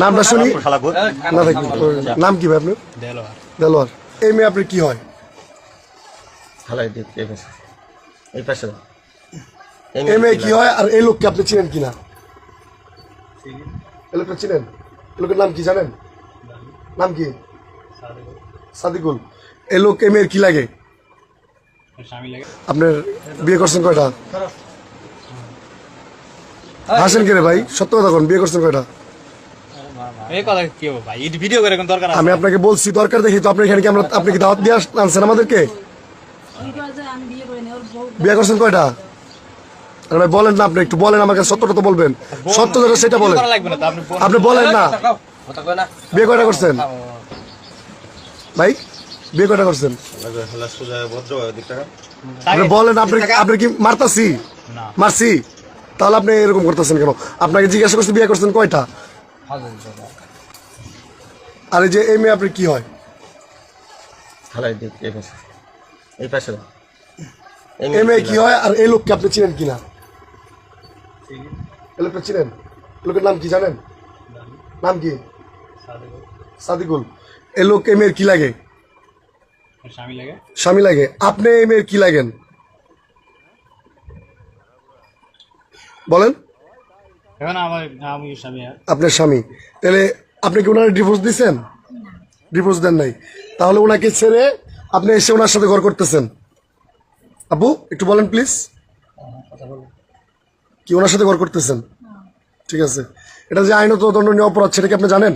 নামটা শুনি। না থাকি নাম কি ভাই আপনার? দেলোয়ার। এই মেয়ে আপনার কি হয়? এই পাশে। এই মেয়ে কি হয় আর এই লোককে আপনি চিনেন কিনা এই লোকটা চিনেন? এই লোকের নাম কি জানেন? নাম কি? সাদিকুল। এই লোক এই মেয়ের কি লাগে? আপনার বিয়ে করছেন কয়টা? হাসেন কে রে ভাই? সত্য কথা কোন বিয়ে করছেন কয়টা? আমি আপনাকে বলছি দরকার দেখি তো আপনি এখানে কি আমরা আপনি কি দাওয়াত দিয়ে আনছেন আমাদেরকে? বিয়ে করছেন কয়টা? আরে ভাই বলেন না আপনি একটু বলেন আমাকে সত্যটা তো বলবেন। সত্য যেটা সেটা বলেন। আপনি বলেন। না। বিয়ে কয়টা করছেন? ভাই বিয়ে কয়টা করছেন? আপনি বলেন আপনি আপনি কি মারতাছি? মারছি? তাহলে আপনি এরকম করতেছেন কেন? আপনাকে জিজ্ঞাসা করছি বিয়ে করছেন কয়টা? আর এই যে এই মেয়ে আপনি কি হয়? হালাই দিক এই পাশে। এই পাশে। এই মেয়ে কি হয় আর এই লোককে আপনি চিনেন কিনা? এই লোকটা চিনেন? এই লোকের নাম কি জানেন? নাম? কি? সাদিকুল। এই লোক এই মেয়ের কি লাগে? স্বামী লাগে। স্বামী লাগে। আপনি এই মেয়ের কি লাগেন? বলেন। আপনার স্বামী। তাহলে আপনি কি ওনার ডিভোর্স দিচ্ছেন ডিভোর্স দেন নাই। তাহলে ওনাকে ছেড়ে আপনি এসে ওনার সাথে ঘর করতেছেন। আপু একটু বলেন প্লিজ কি ওনার সাথে ঘর করতেছেন? ঠিক আছে। এটা যে আইনত দণ্ডনীয় অপরাধ, সেটা কি আপনি জানেন?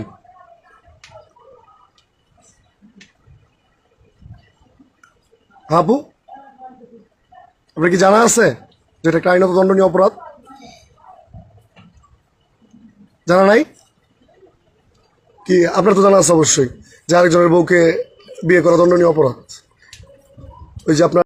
আপু আপনার কি জানা আছে যে এটা একটা আইনত দণ্ডনীয় অপরাধ? জানা নাই? কি, আপনার তো জানা আছে অবশ্যই যে আরেকজনের বউকে বিয়ে করা দণ্ডনীয় অপরাধ। ওই যে আপনার